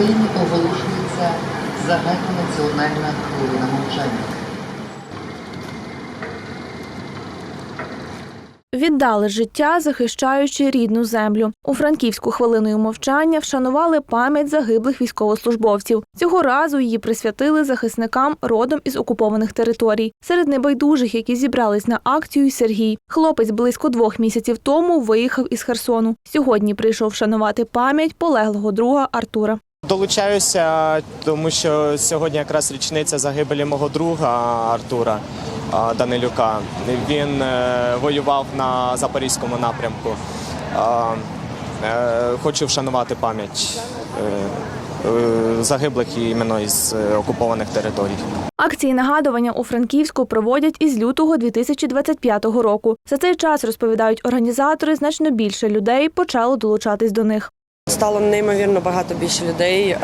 Україні оголошується загальнонаціональна хвилина мовчання. Віддали життя, захищаючи рідну землю. У франківську хвилиною мовчання вшанували пам'ять загиблих військовослужбовців. Цього разу її присвятили захисникам родом із окупованих територій. Серед небайдужих, які зібрались на акцію, Сергій. Хлопець близько двох місяців тому виїхав із Херсону. Сьогодні прийшов вшанувати пам'ять полеглого друга Артура. Долучаюся, тому що сьогодні якраз річниця загибелі мого друга Артура Данилюка. Він е, воював на запорізькому напрямку. Е, Хочу вшанувати пам'ять е, загиблих іменно із окупованих територій. Акції нагадування у Франківську проводять із лютого 2025 року. За цей час розповідають організатори, значно більше людей почало долучатись до них. Стало неймовірно багато більше людей, е,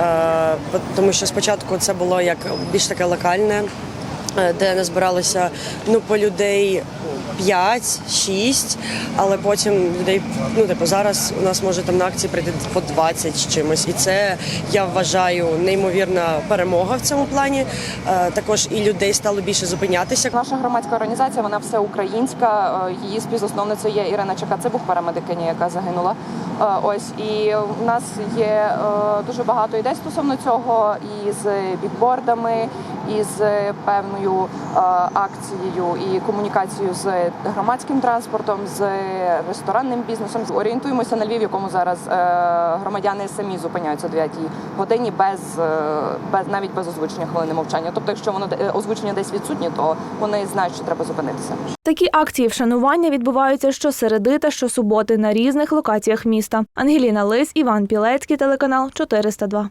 тому що спочатку це було як більш таке локальне, е, де не збиралося ну по людей 5-6, але потім людей, ну типу зараз у нас може там на акції прийти по 20 з чимось, і це я вважаю неймовірна перемога в цьому плані. Е, Також і людей стало більше зупинятися. Наша громадська організація вона всеукраїнська. Е, Її співзасновницею є Ірина Чекацибух, парамедикиня, яка загинула. Е, Ось і в нас є е, дуже багато ідей стосовно цього, і з бікбордами, і з певною е, акцією і комунікацією з громадським транспортом, з ресторанним бізнесом. Орієнтуємося на Львів, в якому зараз е, громадяни самі зупиняються о 9 годині без, е, без навіть без озвучення хвилини мовчання. Тобто, якщо воно озвучення десь відсутнє, то вони знають, що треба зупинитися. Такі акції вшанування відбуваються щосереди та щосуботи на різних локаціях міста. Ангеліна Лис, Іван Пілецький, телеканал 402.